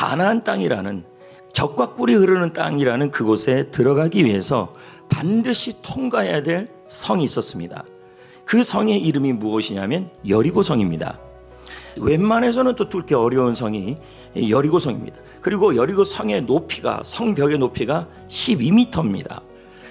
가나안 땅이라는 적과 꿀이 흐르는 땅이라는 그곳에 들어가기 위해서 반드시 통과해야 될 성이 있었습니다. 그 성의 이름이 무엇이냐면 여리고 성입니다. 웬만해서는 또 뚫기 어려운 성이 여리고 성입니다. 그리고 여리고 성의 높이가 성벽의 높이가 12m입니다.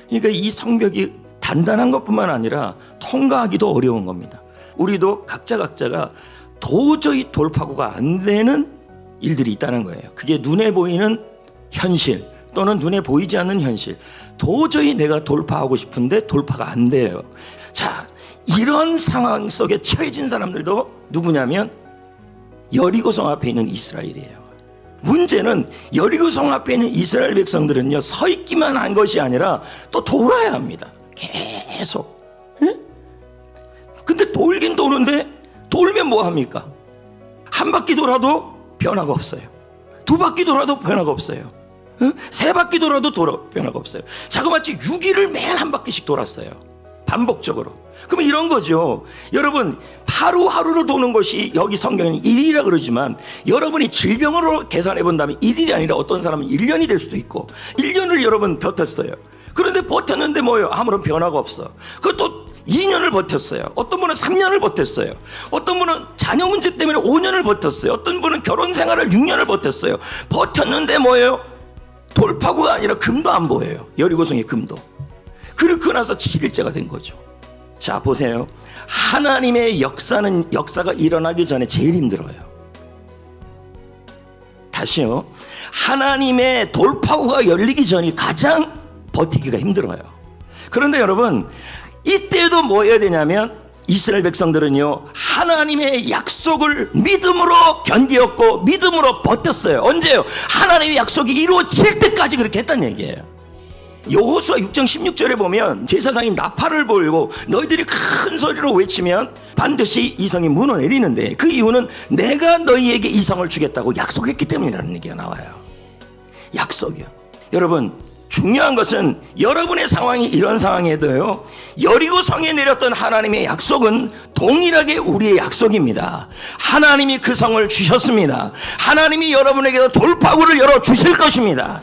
그러니까 이 성벽이 단단한 것뿐만 아니라 통과하기도 어려운 겁니다. 우리도 각자 각자가 도저히 돌파구가 안 되는 일들이 있다는 거예요. 그게 눈에 보이는 현실 또는 눈에 보이지 않는 현실. 도저히 내가 돌파하고 싶은데 돌파가 안 돼요. 자, 이런 상황 속에 처해진 사람들도 누구냐면 여리고성 앞에 있는 이스라엘이에요. 문제는 여리고성 앞에 있는 이스라엘 백성들은요 서 있기만 한 것이 아니라 또 돌아야 합니다. 계속. 예? 근데 돌긴 도는데 돌면 뭐 합니까? 한 바퀴 돌아도 변화가 없어요. 두 바퀴 돌아도 변화가 없어요. 응? 세 바퀴 돌아도 돌아, 변화가 없어요. 자그마치 6일을 매일 한 바퀴씩 돌았어요. 반복적으로. 그러면 이런 거죠. 여러분, 하루하루를 도는 것이 여기 성경에는 1일이라 그러지만 여러분이 질병으로 계산해 본다면 1일이 아니라 어떤 사람은 1년이 될 수도 있고 1년을 여러분 버텼어요. 그런데 버텼는데 뭐예요? 아무런 변화가 없어. 그것도 2년을 버텼어요. 어떤 분은 3년을 버텼어요. 어떤 분은 자녀 문제 때문에 5년을 버텼어요. 어떤 분은 결혼 생활을 6년을 버텼어요. 버텼는데 뭐예요? 돌파구가 아니라 금도 안 보여요. 여리고성의 금도. 그리고 나서 7일째가 된 거죠. 자, 보세요. 하나님의 역사는 역사가 일어나기 전에 제일 힘들어요. 다시요. 하나님의 돌파구가 열리기 전이 가장 버티기가 힘들어요. 그런데 여러분, 이때도 뭐 해야 되냐면 이스라엘 백성들은요 하나님의 약속을 믿음으로 견디었고 믿음으로 버텼어요. 언제요? 하나님의 약속이 이루어질 때까지 그렇게 했단 얘기예요. 여호수아 6장 16절에 보면 제사장이 나팔을 불고 너희들이 큰 소리로 외치면 반드시 이 성이 무너 내리는데 그 이유는 내가 너희에게 이 성을 주겠다고 약속했기 때문이라는 얘기가 나와요. 약속이요. 여러분 중요한 것은 여러분의 상황이 이런 상황에도요. 여리고 성에 내렸던 하나님의 약속은 동일하게 우리의 약속입니다. 하나님이 그 성을 주셨습니다. 하나님이 여러분에게도 돌파구를 열어 주실 것입니다.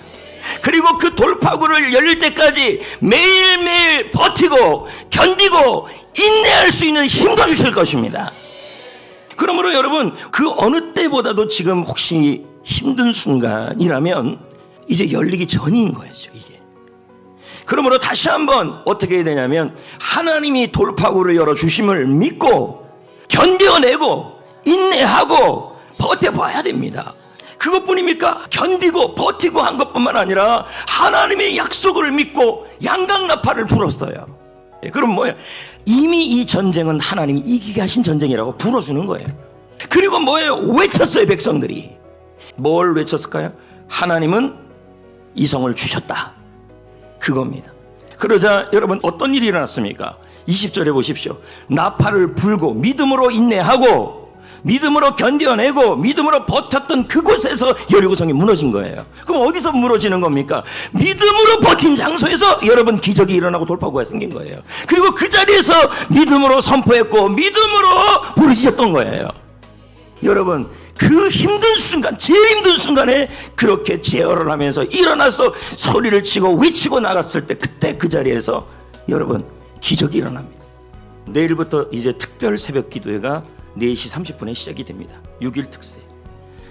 그리고 그 돌파구를 열릴 때까지 매일매일 버티고 견디고 인내할 수 있는 힘도 주실 것입니다. 그러므로 여러분 그 어느 때보다도 지금 혹시 힘든 순간이라면 이제 열리기 전인 거죠 이게. 그러므로 다시 한번 어떻게 해야 되냐면 하나님이 돌파구를 열어 주심을 믿고 견뎌내고 인내하고 버텨봐야 됩니다. 그것뿐입니까? 견디고 버티고 한 것뿐만 아니라 하나님의 약속을 믿고 양강나팔을 불었어요. 예, 그럼 뭐야? 이미 이 전쟁은 하나님이 이기게 하신 전쟁이라고 불어주는 거예요. 그리고 뭐예요? 외쳤어요 백성들이. 뭘 외쳤을까요? 하나님은 이성을 주셨다. 그겁니다. 그러자 여러분 어떤 일이 일어났습니까? 20절에 보십시오. 나팔을 불고 믿음으로 인내하고 믿음으로 견뎌내고 믿음으로 버텼던 그곳에서 여리고성이 무너진 거예요. 그럼 어디서 무너지는 겁니까? 믿음으로 버틴 장소에서 여러분 기적이 일어나고 돌파구가 생긴 거예요. 그리고 그 자리에서 믿음으로 선포했고 믿음으로 부르짖었던 거예요. 여러분 그 힘든 순간 제일 힘든 순간에 그렇게 제어를 하면서 일어나서 소리를 치고 외치고 나갔을 때 그때 그 자리에서 여러분 기적이 일어납니다. 내일부터 이제 특별 새벽 기도회가 4시 30분에 시작이 됩니다. 6일 특세.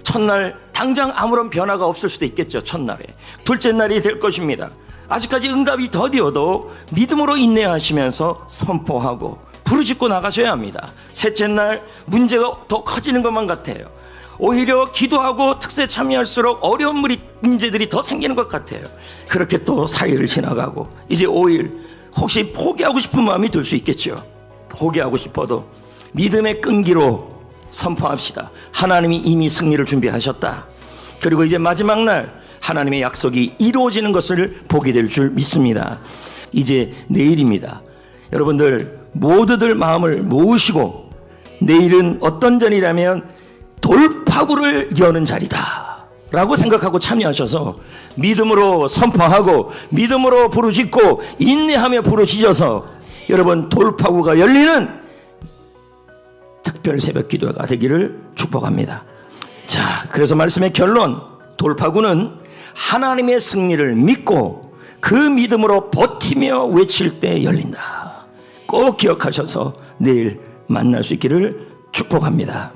첫날 당장 아무런 변화가 없을 수도 있겠죠. 첫날에. 둘째 날이 될 것입니다. 아직까지 응답이 더디어도 믿음으로 인내하시면서 선포하고 부르짖고 나가셔야 합니다. 셋째 날 문제가 더 커지는 것만 같아요. 오히려 기도하고 특세 참여할수록 어려운 문제들이 더 생기는 것 같아요. 그렇게 또 4일을 지나가고 이제 5일 혹시 포기하고 싶은 마음이 들 수 있겠죠. 포기하고 싶어도 믿음의 끈기로 선포합시다. 하나님이 이미 승리를 준비하셨다. 그리고 이제 마지막 날 하나님의 약속이 이루어지는 것을 보게 될 줄 믿습니다. 이제 내일입니다. 여러분들 모두들 마음을 모으시고 내일은 어떤 전이라면 돌파구를 여는 자리다. 라고 생각하고 참여하셔서 믿음으로 선포하고 믿음으로 부르짖고 인내하며 부르짖어서 여러분 돌파구가 열리는 특별 새벽 기도가 되기를 축복합니다. 자, 그래서 말씀의 결론 돌파구는 하나님의 승리를 믿고 그 믿음으로 버티며 외칠 때 열린다. 꼭 기억하셔서 내일 만날 수 있기를 축복합니다.